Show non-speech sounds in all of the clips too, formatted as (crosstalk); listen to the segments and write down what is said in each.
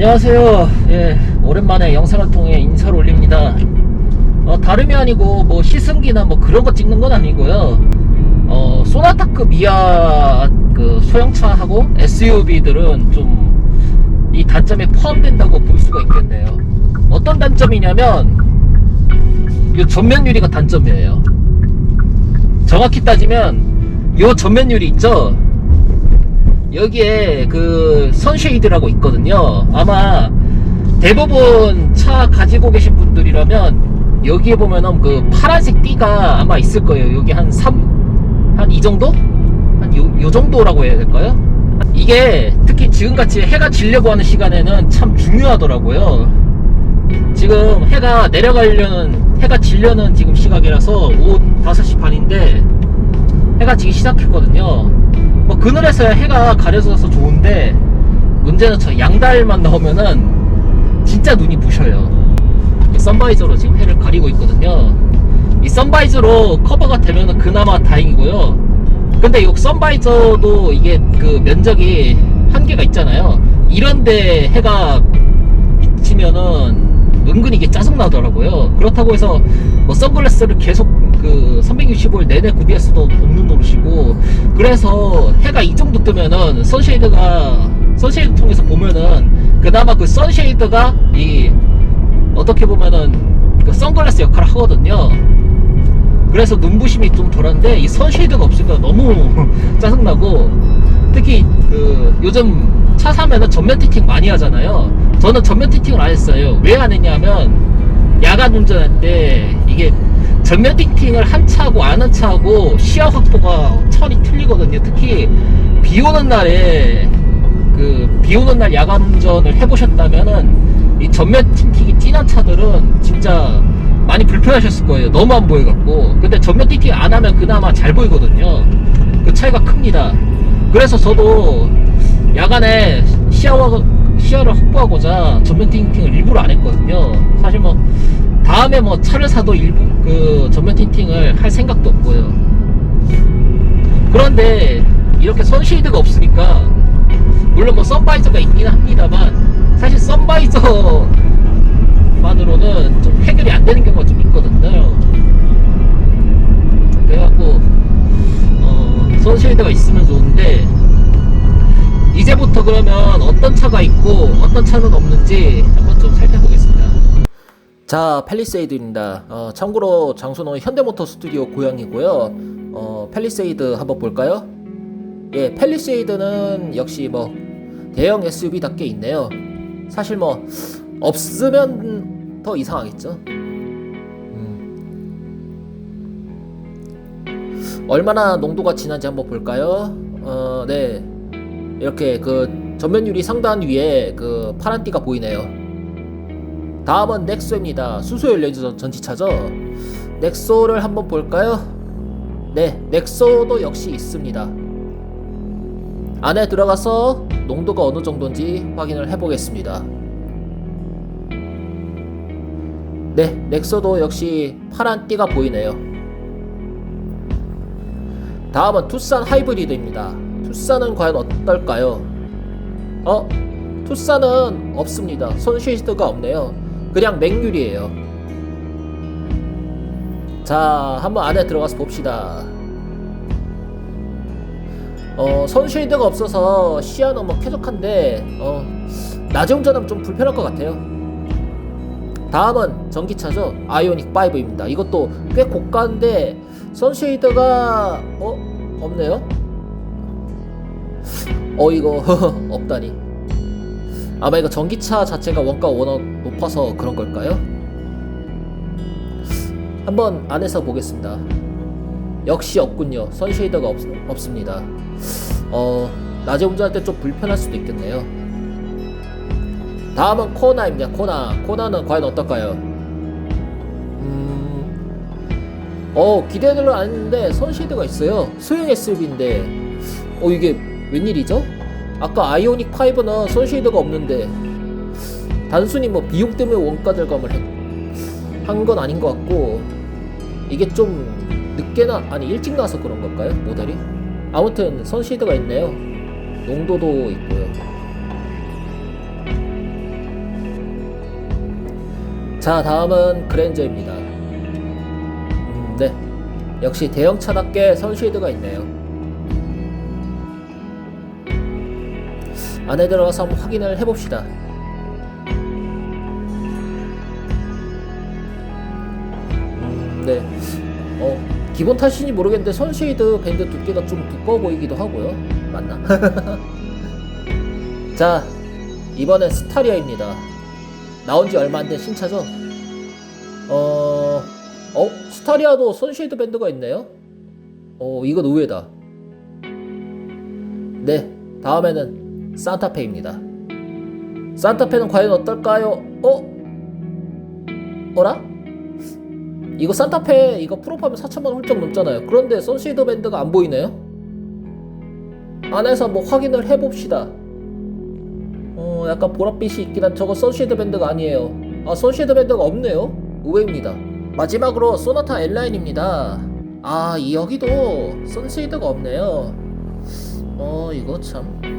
안녕하세요. 예, 오랜만에 영상을 통해 인사를 올립니다. 어, 다름이 아니고 뭐 시승기나 뭐 그런 거 찍는 건 아니고요. 어, 소나타급 이하 그 소형차하고 SUV들은 좀 이 단점에 포함된다고 볼 수가 있겠네요. 어떤 단점이냐면 이 전면 유리가 단점이에요. 정확히 따지면 이 전면 유리 있죠? 여기에 그 선쉐이드라고 있거든요. 아마 대부분 차 가지고 계신 분들이라면 여기에 보면은 그 파란색 띠가 아마 있을 거예요. 여기 한 3, 한 이 정도? 한 요, 요 정도라고 해야 될까요? 이게 특히 지금같이 해가 지려고 하는 시간에는 참 중요하더라고요. 지금 해가 내려가려는, 해가 지려는 지금 시각이라서 오후 5시 반인데 해가 지기 시작했거든요. 뭐 그늘에서야 해가 가려져서 좋은데 문제는 저 양달만 나오면은 진짜 눈이 부셔요. 이 선바이저로 지금 해를 가리고 있거든요. 이 선바이저로 커버가 되면은 그나마 다행이고요. 근데 이 선바이저도 이게 그 면적이 한계가 있잖아요. 이런데 해가 비치면은 은근히 이게 짜증나더라고요. 그렇다고 해서 뭐 선글라스를 계속 그 365일 내내 구비할 수도 없는 노릇이고 그래서 해가 이 정도 뜨면은 선쉐이드가 선쉐이드 통해서 보면은 그나마 그 선쉐이드가 이 어떻게 보면은 그 선글라스 역할을 하거든요. 그래서 눈부심이 좀 덜한데 이 선쉐이드가 없으니까 너무 (laughs) 짜증나고 특히 그 요즘 차 사면은 전면 티팅 많이 하잖아요. 저는 전면 티팅을 안 했어요. 왜 안 했냐면 야간 운전할 때 이게 전면 티팅을 한 차하고 안한 차하고 시야 확보가 차원이 틀리거든요. 특히 비 오는 날에 그 비 오는 날 야간 운전을 해보셨다면은 이 전면 티팅이 진한 차들은 진짜 많이 불편하셨을 거예요. 너무 안 보여갖고. 근데 전면 티팅 안 하면 그나마 잘 보이거든요. 그 차이가 큽니다. 그래서 저도 야간에 시야와, 시야를 확보하고자 전면 틴팅을 일부러 안 했거든요. 사실 뭐, 다음에 뭐 차를 사도 일부, 그 전면 틴팅을 할 생각도 없고요. 그런데 이렇게 선쉐이드가 없으니까, 물론 뭐 선바이저가 있긴 합니다만, 사실 선바이저만으로는 좀 해결이 안 되는 경우가 좀 있거든요. 그래갖고, 어, 선쉐이드가 있으면 좋은데, 이제부터 그러면 어떤 차가 있고 어떤 차는 없는지 한번 좀 살펴보겠습니다. 자, 펠리세이드입니다. 어, 참고로 장소는 현대모터 스튜디오 고향이고요. 어, 펠리세이드 한번 볼까요? 예, 펠리세이드는 역시 뭐 대형 SUV답게 있네요. 사실 뭐 없으면 더 이상하겠죠. 음. 얼마나 농도가 진한지 한번 볼까요? 어, 네. 이렇게 그 전면 유리 상단 위에 그 파란 띠가 보이네요. 다음은 넥소입니다. 수소열 레저 전지차죠. 넥소를 한번 볼까요? 네, 넥소도 역시 있습니다. 안에 들어가서 농도가 어느 정도인지 확인을 해보겠습니다. 네, 넥소도 역시 파란 띠가 보이네요. 다음은 투싼 하이브리드입니다. 투싼은 과연 어떨까요? 어? 투싼은 없습니다. 손쉐이드가 없네요. 그냥 맹유리예요. 자, 한번 안에 들어가서 봅시다. 어, 선쉐이드가 없어서 시야는 뭐 쾌적한데 어, 낮에 운전하면 좀 불편할 것 같아요. 다음은 전기차죠. 아이오닉 5입니다. 이것도 꽤 고가인데 선쉐이드가 어 없네요. 어 이거 (laughs) 없다니. 아마 이거 전기차 자체가 원가 워낙 높아서 그런 걸까요? 한번 안에서 보겠습니다. 역시 없군요. 선쉐이더가 없, 없습니다. 어 낮에 운전할 때 좀 불편할 수도 있겠네요. 다음은 코나입니다. 코나. 코나는 과연 어떨까요? 음... 어 기대를 안 했는데 선쉐이드가 있어요. 소형 SUV인데. 어 이게 웬일이죠? 아까 아이오닉 5는 선쉐이더가 없는데 단순히 뭐 비용 때문에 원가 절감을 한 건 아닌 것 같고 이게 좀 늦게 나 아니 일찍 나서 그런 걸까요? 모델이? 아무튼 선쉐이더가 있네요. 농도도 있고요. 자 다음은 그랜저입니다. 음, 네. 역시 대형차답게 선쉐이드가 있네요 안에 들어가서 한번 확인을 해봅시다 음, 네 어, 기본 탓인지 모르겠는데 선쉐이드 밴드 두께가 좀 두꺼워 보이기도 하고요 맞나? (laughs) 자 이번엔 스타리아입니다 나온 지 얼마 안 된 신차죠? 어, 어, 스타리아도 선쉐이드 밴드가 있네요? 어, 이건 의외다. 네, 다음에는 산타페입니다. 산타페는 과연 어떨까요? 어? 어라? 이거 산타페 이거 프로파면 4천만 원 훌쩍 넘잖아요. 그런데 선쉐이드 밴드가 안 보이네요? 안에서 뭐 확인을 해봅시다. 어, 약간 보랏빛이 있긴 한 저거 선쉐이드 밴드가 아니에요. 아, 선쉐이드 밴드가 없네요. 의외입니다. 마지막으로 소나타 L라인입니다. 아, 이 여기도 선쉐이드가 없네요. 어, 이거 참.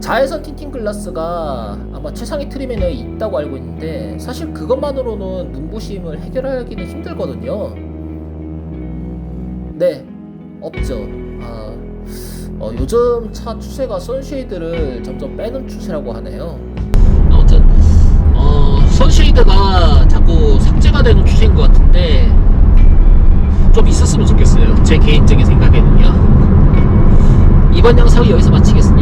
자외선 틴팅 글라스가 아마 최상위 트림에 있다고 알고 있는데 사실 그것만으로는 눈부심을 해결하기는 힘들거든요. 네, 없죠. 아, 어, 요즘 차 추세가 선쉐이드를 점점 빼는 추세라고 하네요. 아무튼 어, 선쉐이드가 자꾸 삭제가 되는 추세인 것 같은데 좀 있었으면 좋겠어요. 제 개인적인 생각에는요. 이번 영상은 여기서 마치겠습니다.